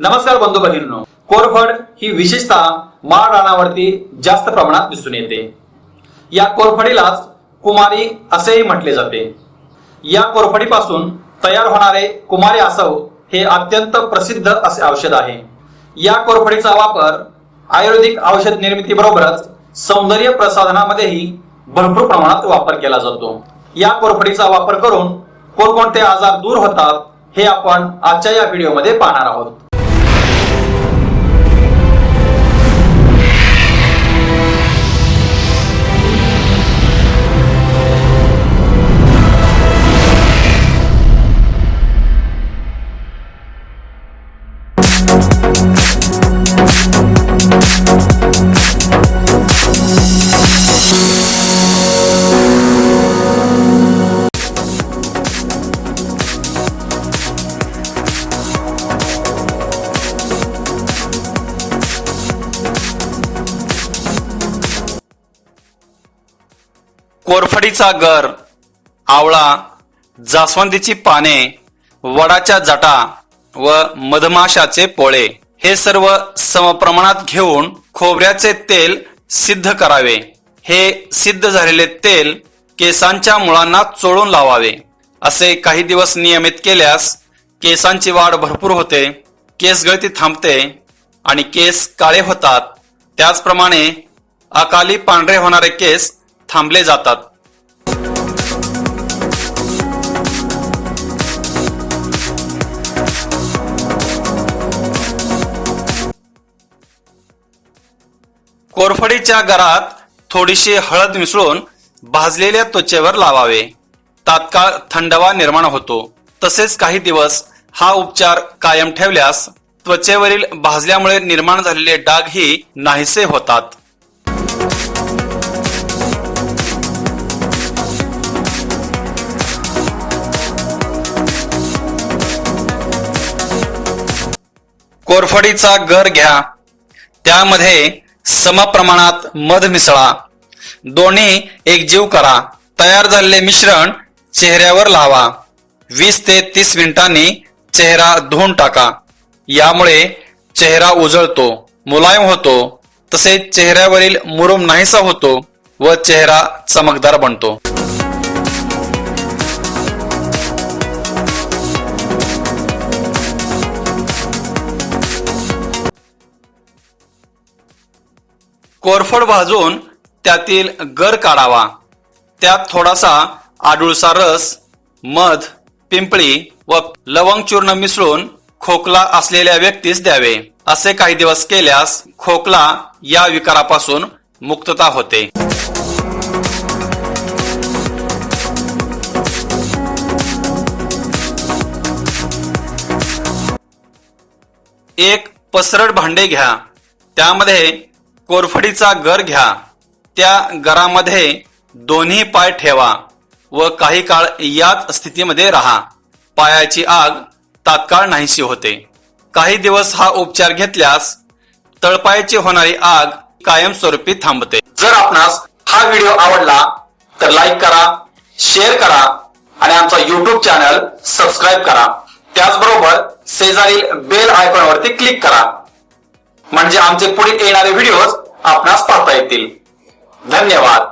नमस्कार बंधू भगिनींनो कोरफड ही विशेषतः माळ रानावरती जास्त प्रमाणात दिसून येते. या कोरफडीलाच कुमारी असेही म्हटले जाते. या कोरफडीपासून तयार होणारे कुमारी आसव हे अत्यंत प्रसिद्ध असे औषध आहे. या कोरफडीचा वापर आयुर्वेदिक औषध निर्मितीबरोबरच सौंदर्य प्रसाधनामध्येही भरपूर प्रमाणात वापर केला जातो. या कोरफडीचा वापर करून कोणकोणते आजार दूर होतात हे आपण आजच्या या व्हिडिओमध्ये पाहणार आहोत. कोरफडीचा गर आवळा जास्वंदीची पाने वडाच्या जटा व मधमाशाचे पोळे हे सर्व समप्रमाणात घेऊन खोबऱ्याचे तेल सिद्ध करावे. हे सिद्ध झालेले तेल केसांच्या मुळांना चोळून लावावे. असे काही दिवस नियमित केल्यास केसांची वाढ भरपूर होते केस गळती थांबते आणि केस काळे होतात. त्याचप्रमाणे अकाली पांढरे होणारे केस थांबले जातात. कोरफडीच्या घरात थोडीशी हळद मिसळून भाजलेल्या त्वचेवर लावावे. तात्काळ थंडवा निर्माण होतो. तसेच काही दिवस हा उपचार कायम ठेवल्यास त्वचेवरील भाजल्यामुळे निर्माण झालेले डागही नाहीसे होतात. कोरफडीचा गर घ्या. त्यामध्ये समप्रमाणात मध मिसळा. दोन्ही एकजीव करा. तयार झालेले मिश्रण चेहऱ्यावर लावा. वीस ते तीस मिनिटांनी चेहरा धुवून टाका. यामुळे चेहरा उजळतो मुलायम होतो. तसेच चेहऱ्यावरील मुरुम नाहीसा होतो व चेहरा चमकदार बनतो. कोरफड भाजून त्यातील गर काढावा. त्यात थोडासा आडुळसा रस मध पिंपळी व लवंग चूर्ण मिसळून खोकला असलेल्या व्यक्तीस द्यावे. असे काही दिवस केल्यास खोकला या विकारापासून मुक्तता होते. एक पसरट भांडे घ्या. त्यामध्ये कोरफडीचा गर घ्या. त्या गरामध्ये दोन्ही पाय ठेवा व काही काळ याच स्थितीमध्ये राहा. पायाची आग तात्काळ नाहीशी होते. काही दिवस हा उपचार घेतल्यास तळपायाची होणारी आग कायमस्वरूपी थांबते. जर आपणास हा व्हिडिओ आवडला तर लाईक करा शेअर करा आणि आमचा युट्यूब चॅनल सबस्क्राईब करा. त्याचबरोबर शेजारील बेल आयकॉनवरती क्लिक करा. म्हणजे आमचे पुढे येणारे व्हिडिओज आपणास पाहता येतील. धन्यवाद.